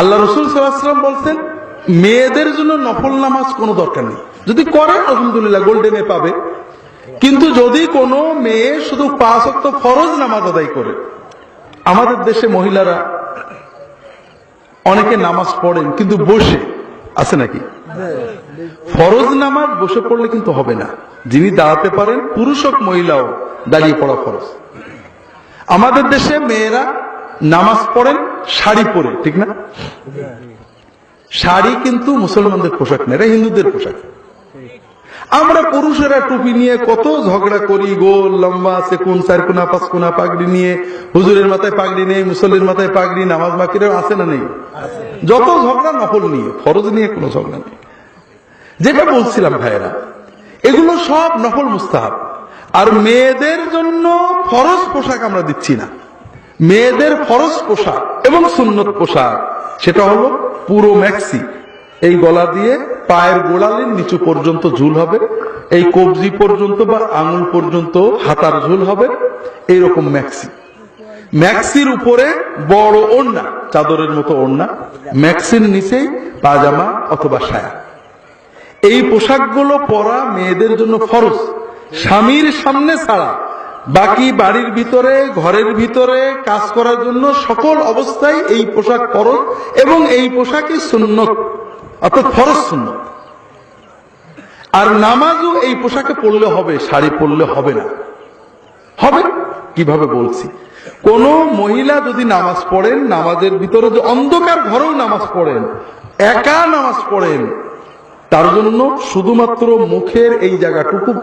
আল্লাহ রসুল সাল্লাম বলছেন, মেয়েদের জন্য নফল নামাজ কোনো দরকার নেই। যদি করে, আলহামদুলিল্লাহ, গোল্ডেনে পাবে। কিন্তু যদি কোনো মেয়ে শুধু পাঁচ অক্ট ফরজ নামাজ আদায় করে, আমাদের দেশে মহিলারা অনেকে নামাজ পড়েন, কিন্তু বসে, আছে নাকি? ফরজ নামাজ বসে পড়লে কিন্তু হবে না। যিনি দাঁড়াতে পারেন, পুরুষ হোক মহিলাও দাঁড়িয়ে পড়া ফরজ। আমাদের দেশে মেয়েরা নামাজ পড়েন, শাড়ি পরে, ঠিক না? শাড়ি কিন্তু মুসলমানদের পোশাক না, এটা হিন্দুদের পোশাক। আমরা পুরুষেরা টুপি নিয়ে কত ঝগড়া করি গোল লম্বা আছে কোন চার পাগড়ি নিয়ে। হুজুরের মাথায় পাগড়ি নেই, মুসল্লির মাথায় পাগড়ি, নামাজ বাকিরা আছে না নেই? যত ঝগড়া নকল নিয়ে, ফরজ নিয়ে কোনো ঝগড়া নেই। যেটা বলছিলাম ভাইয়েরা, এগুলো সব নকল মুস্তাহাব। আর মেয়েদের জন্য ফরজ পোশাক আমরা দিচ্ছি না। মেয়েদের ফরজ পোশাক এবং সুন্নত পোশাক। সেটা হলো পুরো ম্যাক্সি এই গলা দিয়ে পায়ের গোড়ালির নিচু পর্যন্ত ঝুল হবে, এই কবজি পর্যন্ত বা আঙুল পর্যন্ত হাতার ঝুল হবে, এইরকম ম্যাক্সি ম্যাক্সির উপরে বড় ওড়না, চাদরের মতো ওড়না ম্যাক্সির নিচেই পাজামা অথবা সায়া। এই পোশাকগুলো পরা মেয়েদের জন্য ফরজ। স্বামীর সামনে ছাড়া বাকি বাড়ির ভিতরে, ঘরের ভিতরে কাজ করার জন্য সকল অবস্থায় এই পোশাক ফরজ এবং এই পোশাকই সুন্নত, অর্থাৎ ফরজ সুন্নত। আর নামাজও এই পোশাকে পড়লে হবে, শাড়ি পরলে হবে না। হবে? কীভাবে বলছি? কোন মহিলা যদি নামাজ পড়েন, নামাজের ভিতরে যে অন্ধকার ঘরেও নামাজ পড়েন, একা নামাজ পড়েন, তার জন্য শুধুমাত্র মুখের এই জায়গাটুকু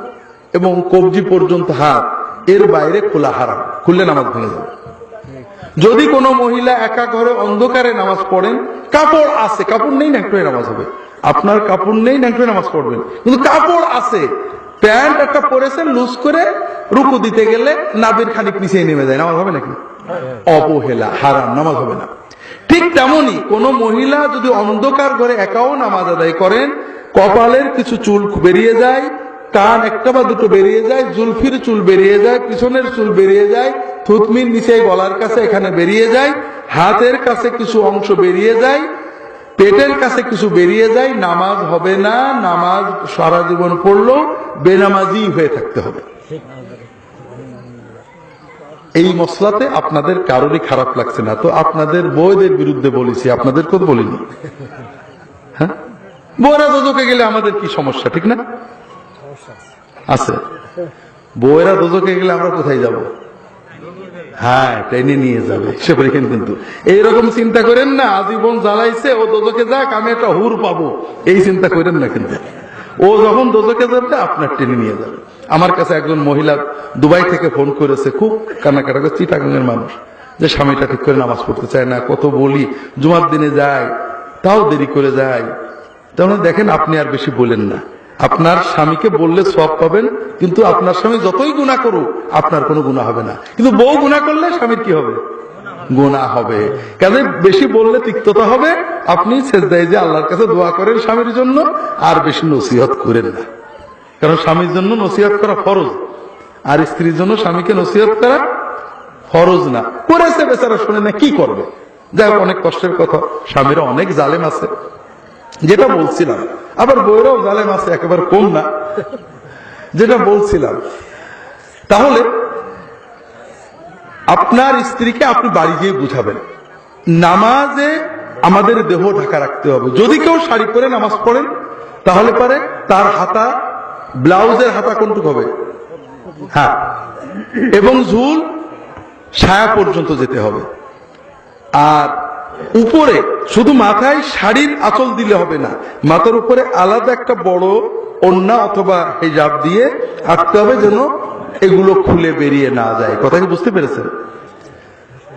এবং কবজি পর্যন্ত হাত এর বাইরে খোলা হারাম। খুললে নামাজ ভেঙে যাবে। যদি কোনো মহিলা একা ঘরে অন্ধকারে নামাজ পড়েন, কাপড় আছে, কাপড় নেই ন্যাংটোয় নামাজ হবে। আপনার কাপড় নেই ন্যাংটোয় নামাজ পড়বেন। কিন্তু কাপড় আছে। প্যান্ট একটা পরেছেন, লুজ করে রুকু দিতে গেলে নাবির খানিক নিচে নেমে যায়। নামাজ হবে নাকি? অবহেলা, হারাম, নামাজ হবে না। ঠিক তেমনই কোন মহিলা যদি অন্ধকার ঘরে একাও নামাজ আদায় করেন, কপালের কিছু চুল বেরিয়ে যায় কান একটা বা দুটো বেরিয়ে যায়, জুলফির চুল বেরিয়ে যায়, পিছনের চুল বেরিয়ে যায় থুতমির নিচে গলার কাছে এখানে বেরিয়ে যায়, হাতের কাছে কিছু অংশ বেরিয়ে যায়, পেটের কাছে কিছু বেরিয়ে যায়, নামাজ হবে না, নামাজ সারা জীবন পড়ল, বেনামাজি হয়ে থাকতে হবে। এই মশলাতে আপনাদের কারোরই খারাপ লাগছে না। তো আপনাদের বউদের বিরুদ্ধে বলেছি আপনাদের তো বলিনি। হ্যাঁ? বউরা দোজকে গেলে আমাদের কি সমস্যা, ঠিক না? আছে। বউয়েরা দোজকে গেলে আমরা কোথায় যাব? হ্যাঁ ট্রেনে নিয়ে যাবে, সে বলেছেন কিন্তু। এইরকম চিন্তা করেন না, আজীবন জ্বালাইছে, ও দোজকে যাক, আমি একটা হুর পাবো। এই চিন্তা করেন না কিন্তু। ও যখন দোজকে যাবে, আপনার ট্রেনে নিয়ে যাবে। আমার কাছে একজন মহিলা দুবাই থেকে ফোন করেছে, খুব কান্নাকাটা করে চিটাগাঙের মানুষ, যে স্বামীটা ঠিক করে নামাজ পড়তে চায় না, কত বলি, জুমার দিনে যায়, তাও দেরি করে যায়। তাহলে দেখেন, আপনি আর বেশি বলেন না। আপনার স্বামীকে বললে সব পাবেন, কিন্তু আপনার স্বামী যতই গুণা করুক, আপনার কোনো গুণা হবে না। কিন্তু বউ গুণা করলে স্বামীর কি হবে? গুণা হবে। কাজে বেশি বললে তিক্ততা হবে, আপনি দেয় যে আল্লাহর কাছে দোয়া করেন স্বামীর জন্য, আর বেশি নসিহত করেন না। কারণ স্বামীর জন্য নসিহত করা ফরজ, আর স্ত্রীর জন্য স্বামীকে নসিহত করা ফরজ না। করেছে বেচারা, শুনে না কি করবে? যাই অনেক কষ্টের কথা। স্বামীরা অনেক জালেম আছে। যেটা বলছিলাম আবার বইরাও জালেম আছে, একেবারে কম না। যেটা বলছিলাম। তাহলে, আপনার স্ত্রীকে আপনি বাড়ি গিয়ে বুঝাবেন। নামাজে আমাদের দেহ ঢাকা রাখতে হবে। যদি কেউ শাড়ি পরে নামাজ পড়েন, তাহলে পারে তার হাতা, ব্লাউজের হাতা কোনটুক হবে? হ্যাঁ। এবং ঝুল, ছায়া পর্যন্ত যেতে হবে। আর উপরে, শুধু মাথায় শাড়ির আঁচল দিলে হবে না, মাথার উপরে আলাদা একটা বড় অন্যা অথবা হেজাব দিয়ে আঁকতে হবে যেন এগুলো খুলে বেরিয়ে না যায়। কথা কি বুঝতে পেরেছেন?